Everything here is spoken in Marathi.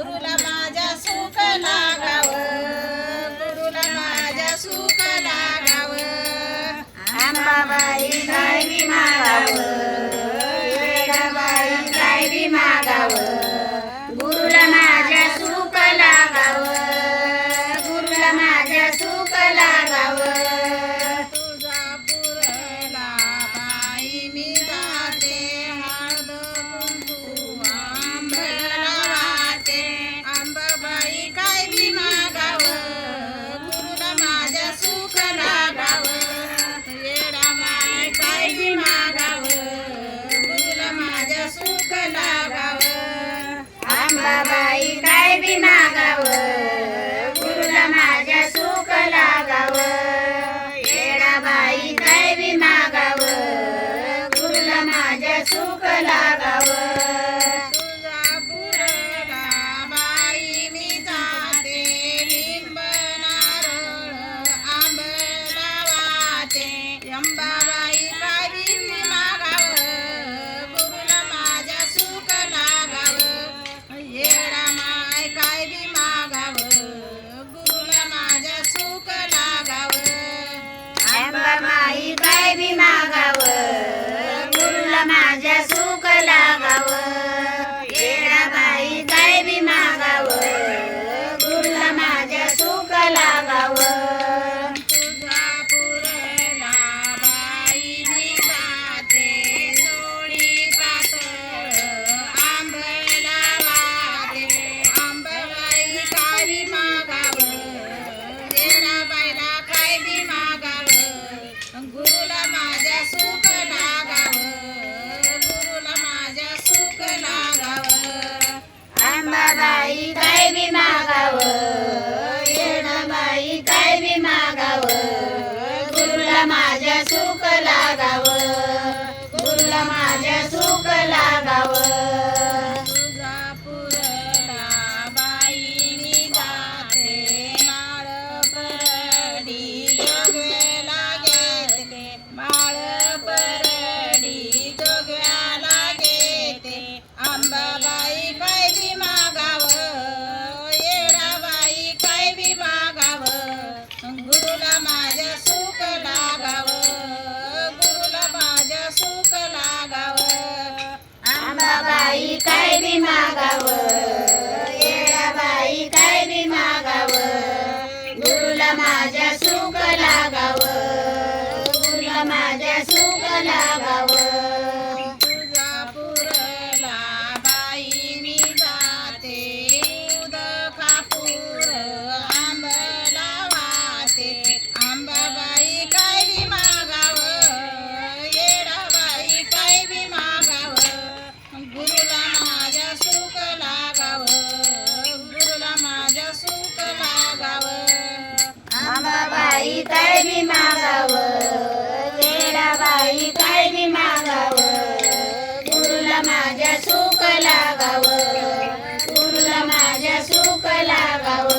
गुरुला माझ्या सुख लागाव. गुरुला माझ्या सुख लागाव. आंबाबाई काय मागाव. वेडाबाई मागाव. गुरुला माझ्या सुख लागाव. गुरुला माझ्या सुख लागाव. 삼바 नाव सुख माझ्या सुख लागाव. आंबाबाई काय बी मागाव. येळाबाई काय बी गुरुला माझ्या सुख लागाव. गुरुला माझ्या सुख लागाव. वेडाबाई काय बी मागाव वेडाबाई काय बी मागाव गुरुला माझ्या सुख लागाव. गुरुला माझ्या सुख लागाव.